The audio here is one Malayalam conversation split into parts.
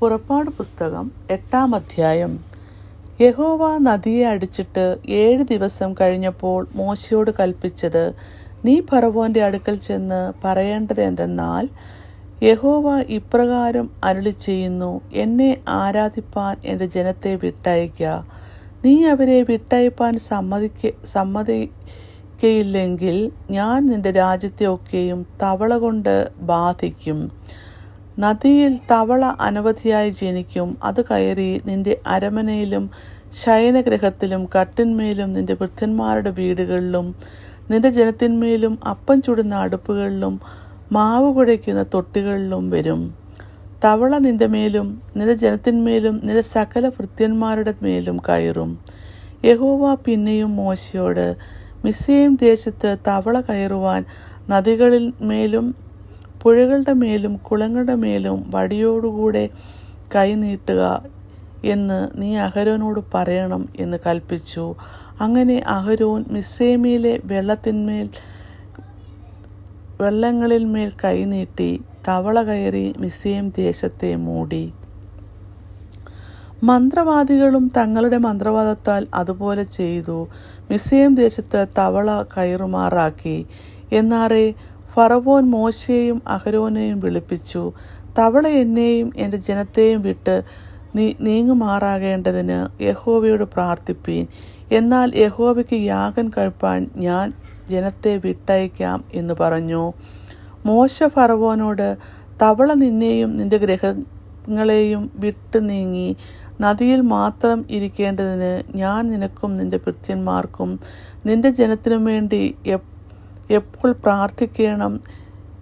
പുറപ്പാട് പുസ്തകം എട്ടാം അധ്യായം. യഹോവ നദിയെ അടിച്ചിട്ട് ഏഴ് ദിവസം കഴിഞ്ഞപ്പോൾ മോശയോട് കൽപ്പിച്ചത് നീ ഫറവോന്റെ അടുക്കൽ ചെന്ന് പറയേണ്ടത് എന്തെന്നാൽ യഹോവ ഇപ്രകാരം അരുളി ചെയ്യുന്നു എന്നെ ആരാധിപ്പാൻ എന്റെ ജനത്തെ വിട്ടയക്ക നീ അവരെ വിട്ടയപ്പാൻ സമ്മതിക്ക സമ്മതിക്കയില്ലെങ്കിൽ ഞാൻ നിന്റെ രാജ്യത്തെ ഒക്കെയും തവള കൊണ്ട് ബാധിക്കും. നദിയിൽ തവള അനവധിയായി ജനിക്കും. അത് കയറി നിന്റെ അരമനയിലും ശയനഗ്രഹത്തിലും കട്ടിന്മേലും നിന്റെ വൃദ്ധന്മാരുടെ വീടുകളിലും നിന്റെ ജനത്തിന്മേലും അപ്പം ചുടുന്ന അടുപ്പുകളിലും മാവ് കുഴയ്ക്കുന്ന തൊട്ടികളിലും വരും. തവള നിന്റെ മേലും നിന്റെ ജനത്തിന്മേലും നിന്റെ സകല ഭൃത്യന്മാരുടെ മേലും കയറും. യഹോവ പിന്നെയും മോശയോട് മിസ്സയും ദേശത്ത് തവള കയറുവാൻ നദികളിൽ മേലും പുഴകളുടെ മേലും കുളങ്ങളുടെ മേലും വടിയോടുകൂടെ കൈനീട്ടുക എന്ന് നീ അഹരോനോട് പറയണം എന്ന് കൽപ്പിച്ചു. അങ്ങനെ അഹരോൻ മിസ്സേമിയിലെ വെള്ളത്തിന്മേൽ വെള്ളങ്ങളിൽ മേൽ കൈനീട്ടി തവള കയറി മിസ്സേം ദേശത്തെ മൂടി. മന്ത്രവാദികളും തങ്ങളുടെ മന്ത്രവാദത്താൽ അതുപോലെ ചെയ്തു. മിസ്സേം ദേശത്ത് തവള കയറുമാറാക്കി. എന്നാറെ ഫറവോൻ മോശയെയും അഹരോനെയും വിളിപ്പിച്ചു തവള എന്നെയും എന്റെ ജനത്തെയും വിട്ട് നീ നീങ്ങുമാറാകേണ്ടതിന് യഹോവയോട് പ്രാർത്ഥിപ്പീൻ. എന്നാൽ യഹോവയ്ക്ക് യാഗം കഴിപ്പാൻ ഞാൻ ജനത്തെ വിട്ടയക്കാം എന്ന് പറഞ്ഞു. മോശ ഫറവോനോട് തവള നിന്നെയും നിന്റെ ഗ്രഹങ്ങളെയും വിട്ടു നീങ്ങി. നദിയിൽ മാത്രം ഇരിക്കേണ്ടതിന് ഞാൻ നിനക്കും നിന്റെ ഭൃത്യന്മാർക്കും നിന്റെ ജനത്തിനും വേണ്ടി എപ്പോൾ പ്രാർത്ഥിക്കണം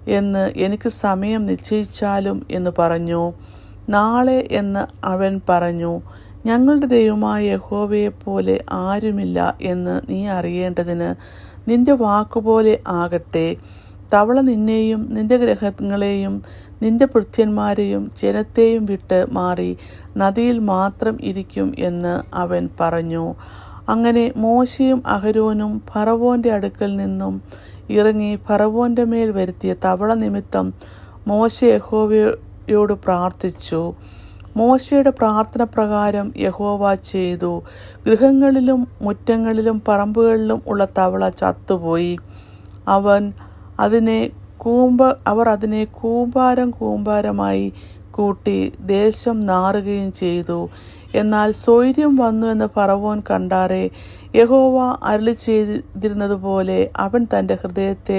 എന്ന് എനിക്ക് സമയം നിശ്ചയിച്ചാലും എന്ന് പറഞ്ഞു. നാളെ എന്ന് അവൻ പറഞ്ഞു. ഞങ്ങളുടെ ദൈവമായ യഹോവയെ പോലെ ആരുമില്ല എന്ന് നീ അറിയേണ്ടതിന് നിന്റെ വാക്കുപോലെ ആകട്ടെ. തവള നിന്നെയും നിന്റെ ഗ്രഹങ്ങളെയും നിന്റെ ഭൃത്യന്മാരെയും ജനത്തെയും വിട്ട് മാറി നദിയിൽ മാത്രം ഇരിക്കും എന്ന് അവൻ പറഞ്ഞു. അങ്ങനെ മോശയും അഹരോനും ഫറവോന്റെ അടുക്കൽ നിന്നും ഇറങ്ങി ഫറവോന്റെ മേൽ വരുത്തിയ തവള നിമിത്തം മോശ യഹോവയോട് പ്രാർത്ഥിച്ചു. മോശയുടെ പ്രാർത്ഥന പ്രകാരം യഹോവ ചെയ്തു. ഗൃഹങ്ങളിലും മുറ്റങ്ങളിലും പറമ്പുകളിലും ഉള്ള തവള ചത്തുപോയി. അവൻ അതിനെ കൂമ്പ അവർ അതിനെ കൂമ്പാരം കൂമ്പാരമായി കൂട്ടി ദേശം നാറുകയും ചെയ്തു. എന്നാൽ സ്വൈര്യം വന്നു എന്ന് പറവോൻ കണ്ടാറെ യഹോവ അരുളി ചെയ്തിരുന്നതുപോലെ അവൻ തന്റെ ഹൃദയത്തെ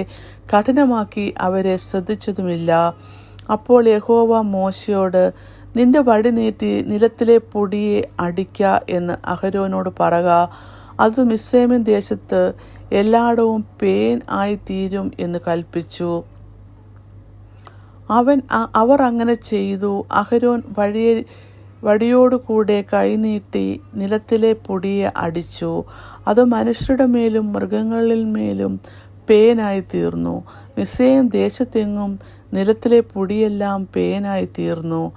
കഠിനമാക്കി അവരെ ശ്രദ്ധിച്ചതുമില്ല. അപ്പോൾ യഹോവ മോശയോട് നിന്റെ വടി നീട്ടി നിലത്തിലെ പൊടിയെ അടിക്ക എന്ന് അഹരോനോട് പറക. അത് മിസ്സേമൻ ദേശത്ത് എല്ലായിടവും പേൻ ആയിത്തീരും തീരും എന്ന് കൽപ്പിച്ചു അവൻ അവർ അങ്ങനെ ചെയ്തു. അഹരോൻ വഴിയെ വടിയോടുകൂടെ കൈനീട്ടി നിലത്തിലെ പൊടിയെ അടിച്ചു. അത് മനുഷ്യരുടെ മേലും മൃഗങ്ങളിൽ മേലും പേനായി തീർന്നു. മിസേം ദേശത്തെങ്ങും നിലത്തിലെ പൊടിയെല്ലാം പേനായി തീർന്നു.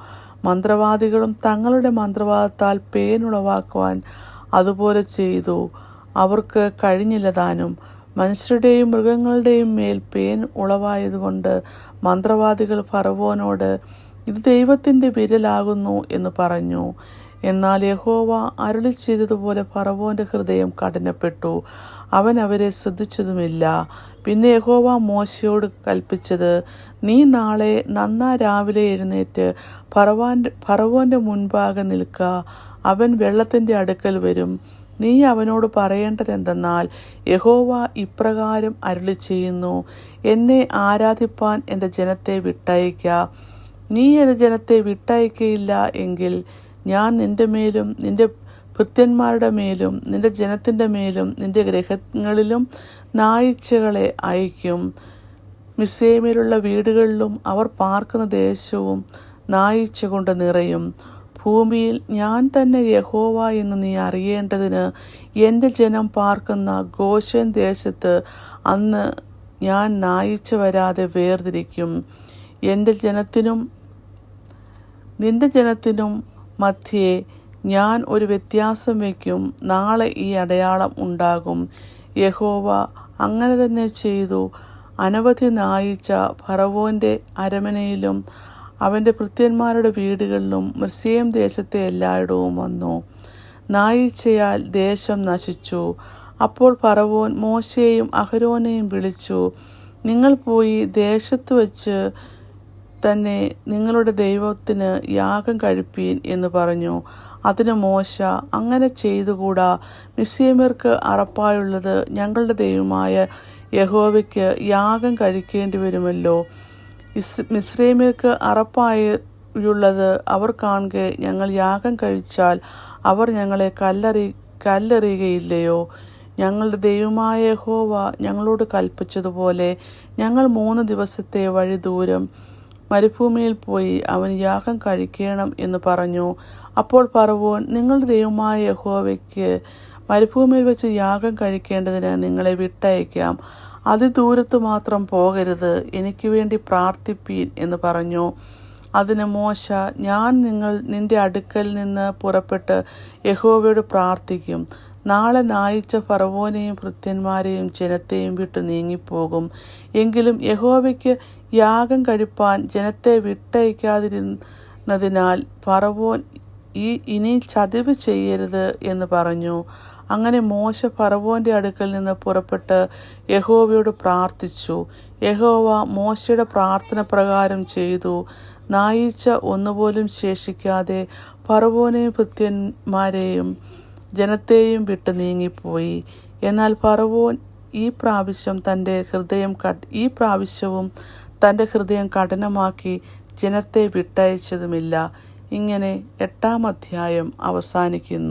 മന്ത്രവാദികളും തങ്ങളുടെ മന്ത്രവാദത്താൽ പേൻ ഉളവാക്കുവാൻ അതുപോലെ ചെയ്തു. അവർക്ക് കഴിഞ്ഞില്ലതാനും മനുഷ്യരുടെയും മൃഗങ്ങളുടെയും മേൽ പേൻ ഉളവായതുകൊണ്ട് മന്ത്രവാദികൾ ഫറവോനോട് ഇത് ദൈവത്തിന്റെ വിരലാകുന്നു എന്ന് പറഞ്ഞു. എന്നാൽ യഹോവ അരുളി ചെയ്തതുപോലെ ഫറവോന്റെ ഹൃദയം കഠിനപ്പെട്ടു. അവൻ അവരെ ശ്രദ്ധിച്ചതുമില്ല. പിന്നെ യഹോവ മോശയോട് കൽപ്പിച്ചത് നീ നാളെ നന്നാ രാവിലെ എഴുന്നേറ്റ് ഫറവാന്റെ ഫറവോന്റെ മുൻപാകെ നിൽക്കുക അവൻ വെള്ളത്തിന്റെ അടുക്കൽ വരും. നീ അവനോട് പറയേണ്ടത് എന്തെന്നാൽ യഹോവ ഇപ്രകാരം അരുളി ചെയ്യുന്നു എന്നെ ആരാധിപ്പാൻ എന്റെ ജനത്തെ വിട്ടയക്ക നീ എന്റെ ജനത്തെ വിട്ടയക്കയില്ല എങ്കിൽ ഞാൻ നിന്റെ മേലും നിന്റെ ഭൃത്യന്മാരുടെ മേലും നിന്റെ ജനത്തിന്റെ മേലും നിന്റെ ഗ്രഹങ്ങളിലും നായിച്ചകളെ അയക്കും മിസേമയിലുള്ള വീടുകളിലും അവർ പാർക്കുന്ന ദേശവും നായിച്ച കൊണ്ട് നിറയും. ഭൂമിയിൽ ഞാൻ തന്നെ യഹോവ എന്ന് നീ അറിയേണ്ടതിന് എന്റെ ജനം പാർക്കുന്ന ഗോശൻ ദേശത്ത് അന്ന് ഞാൻ നായിച്ച വരാതെ വേർതിരിക്കും. എന്റെ ജനത്തിനും നിന്റെ ജനത്തിനും മധ്യേ ഞാൻ ഒരു വ്യത്യാസം വയ്ക്കും. നാളെ ഈ അടയാളം ഉണ്ടാകും. യഹോവ അങ്ങനെ തന്നെ ചെയ്തു. അനവധി നായിച്ച ഫറവോന്റെ അരമനയിലും അവന്റെ ഭൃത്യന്മാരുടെ വീടുകളിലും മുസ്ലിം ദേശത്തെ എല്ലായിടവും വന്നു. നായിച്ചയാൽ ദേശം നശിച്ചു. അപ്പോൾ ഫറവോൻ മോശയെയും അഹരോനെയും വിളിച്ചു നിങ്ങൾ പോയി ദേശത്ത് വച്ച് തന്നെ നിങ്ങളുടെ ദൈവത്തിന് യാഗം കഴിപ്പീൻ എന്ന് പറഞ്ഞു. അതിന് മോശ അങ്ങനെ ചെയ്തുകൂടാ. മിസ്യമർക്ക് അറപ്പായുള്ളത് ഞങ്ങളുടെ ദൈവമായ യഹോവയ്ക്ക് യാഗം കഴിക്കേണ്ടി വരുമല്ലോ. ഇസ് മിസ്രൈമ്യർക്ക് അറപ്പായുള്ളത് അവർ കാണുക ഞങ്ങൾ യാഗം കഴിച്ചാൽ അവർ ഞങ്ങളെ കല്ലെറി കല്ലെറിയുകയില്ലയോ? ഞങ്ങളുടെ ദൈവമായ യഹോവ ഞങ്ങളോട് കൽപ്പിച്ചതുപോലെ ഞങ്ങൾ മൂന്ന് ദിവസത്തെ വഴി ദൂരം മരുഭൂമിയിൽ പോയി അവൻ യാഗം കഴിക്കണം എന്ന് പറഞ്ഞു. അപ്പോൾ പറവോൻ നിങ്ങളുടെ ദൈവമായ യഹോവയ്ക്ക് മരുഭൂമിയിൽ വെച്ച് യാഗം കഴിക്കേണ്ടതിന് നിങ്ങളെ വിട്ടയക്കാം. അതിദൂരത്ത് മാത്രം പോകരുത്. എനിക്ക് വേണ്ടി പ്രാർത്ഥിപ്പീൻ എന്ന് പറഞ്ഞു. അതിന് മോശ ഞാൻ നിങ്ങൾ നിന്റെ അടുക്കൽ നിന്ന് പുറപ്പെട്ട് യഹോവയോട് പ്രാർത്ഥിക്കും. നാളെ നായിച്ച ഫറവോനെയും ഭൃത്യന്മാരെയും ജനത്തെയും വിട്ടു നീങ്ങിപ്പോകും. എങ്കിലും യഹോവയ്ക്ക് യാഗം കഴിപ്പാൻ ജനത്തെ വിട്ടയക്കാതിരുന്നതിനാൽ ഫറവോൻ ഈ ഇനി ചതിവ് ചെയ്യരുത് എന്ന് പറഞ്ഞു. അങ്ങനെ മോശ ഫറവോന്റെ അടുക്കൽ നിന്ന് പുറപ്പെട്ട് യഹോവയോട് പ്രാർത്ഥിച്ചു. യഹോവ മോശയുടെ പ്രാർത്ഥന പ്രകാരം ചെയ്തു. നായിച്ച ഒന്നുപോലും ശേഷിക്കാതെ ഫറവോനെയും ഭൃത്യന്മാരെയും ജനത്തെയും വിട്ട് നീങ്ങിപ്പോയി. എന്നാൽ ഫറവോൻ ഈ പ്രാവശ്യം തന്റെ ഹൃദയം ഈ പ്രാവശ്യവും തന്റെ ഹൃദയം കഠിനമാക്കി ജനത്തെ വിട്ടയച്ചതുമില്ല. ഇങ്ങനെ എട്ടാം അധ്യായം അവസാനിക്കുന്നു.